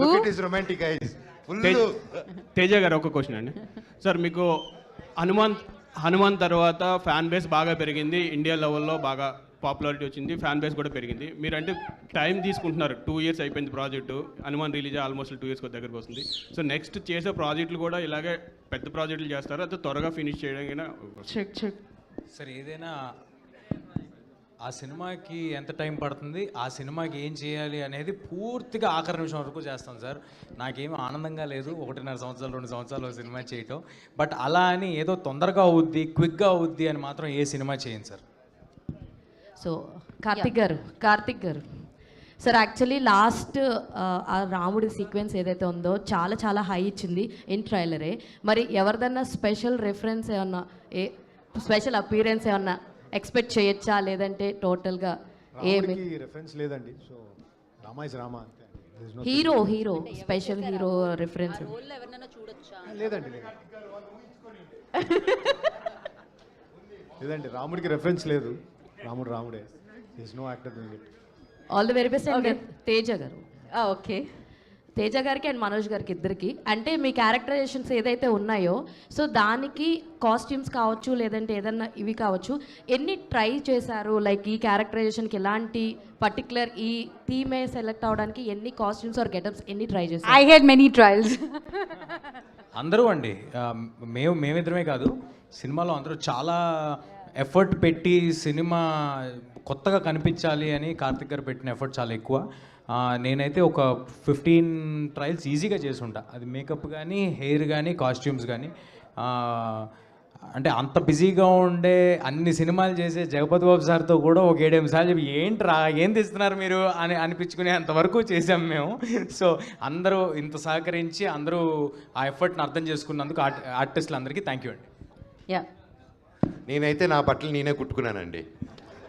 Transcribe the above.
Look it is romantic ice full Tej Teja గారు ఒక question అండి. సార్ మీకు హనుమాన్ హనుమాన్ తర్వాత ఫ్యాన్ బేస్ బాగా పెరిగింది. ఇండియా లెవెల్లో బాగా పాపులారిటీ వచ్చింది. ఫ్యాన్ బేస్ కూడా పెరిగింది. మీరంటే టైం తీసుకుంటున్నారు. టూ ఇయర్స్ అయిపోయింది project Hanuman release almost two years దగ్గరకు వస్తుంది. సో నెక్స్ట్ చేసే ప్రాజెక్టులు కూడా ఇలాగే పెద్ద ప్రాజెక్టులు చేస్తారా? అయితే త్వరగా ఫినిష్ చెక్ చెక్ సరే ఏదైనా ఆ సినిమాకి ఎంత టైం పడుతుంది ఆ సినిమాకి ఏం చేయాలి అనేది పూర్తిగా ఆఖరి నిమిషం వరకు చేస్తాం సార్. నాకేం ఆనందంగా లేదు ఒకటిన్నర సంవత్సరాలు రెండు సంవత్సరాలు ఒక సినిమా చేయటం. బట్ అలా అని ఏదో తొందరగా అవుద్ది క్విక్గా అవుద్ది అని మాత్రం ఏ సినిమా చేయండి సార్. సో కార్తిక్ గారు కార్తిక్ గారు. సార్ యాక్చువల్లీ లాస్ట్ ఆ రాముడి సీక్వెన్స్ ఏదైతే ఉందో చాలా చాలా హై ఇచ్చింది ఇన్ ట్రైలరే. మరి ఎవరిదన్నా స్పెషల్ రెఫరెన్స్ ఏమన్నా ఏ స్పెషల్ అపీరెన్స్ ఏమన్నా ఎక్స్పెక్ట్ చేయొచ్చా లేదంటే టోటల్గా ఏమి? రెఫరెన్స్ లేదండి. So Rama is Rama hero hero special hero reference లేదండి లేదు. లేదండి రాముడికి రెఫరెన్స్ లేదు. రాముడు రాముడే. No actor all the very best Teja గారు. ఓకే. తేజ గారికి అండ్ మనోజ్ గారికి ఇద్దరికి. అంటే మీ క్యారెక్టరైజేషన్స్ ఏదైతే ఉన్నాయో సో దానికి కాస్ట్యూమ్స్ కావచ్చు లేదంటే ఏదన్నా ఇవి కావచ్చు ఎన్ని ట్రై చేశారు? లైక్ ఈ క్యారెక్టరైజేషన్కి ఎలాంటి పర్టికులర్ ఈ థీమే సెలెక్ట్ అవడానికి ఎన్ని కాస్ట్యూమ్స్ ఆర్ గెటప్స్ ఎన్ని ట్రై చేశారు? ఐ హెడ్ మెనీ ట్రయల్స్ అందరూ అండి. మేము మేమిద్దరమే కాదు సినిమాలో అందరూ చాలా ఎఫర్ట్ పెట్టి సినిమా కొత్తగా కనిపించాలి అని కార్తిక్ గారు పెట్టిన ఎఫర్ట్ చాలా ఎక్కువ. నేనైతే ఒక ఫిఫ్టీన్ ట్రయల్స్ ఈజీగా చేసుంటా. అది మేకప్ కానీ హెయిర్ కానీ కాస్ట్యూమ్స్ కానీ అంటే అంత బిజీగా ఉండే అన్ని సినిమాలు చేసే జగపతి బాబు సార్తో కూడా ఒక ఏడెనిమిది సార్లు చెప్పి ఏంట్రా ఏం తెస్తున్నారు మీరు? అని అనిపించుకునే అంతవరకు చేసాం మేము. సో అందరూ ఇంత సహకరించి అందరూ ఆ ఎఫర్ట్ని అర్థం చేసుకున్నందుకు ఆర్టిస్టులందరికీ థ్యాంక్ యూ అండి. యా. నేనైతే నా బట్టలు నేనే కుట్టుకున్నానండి.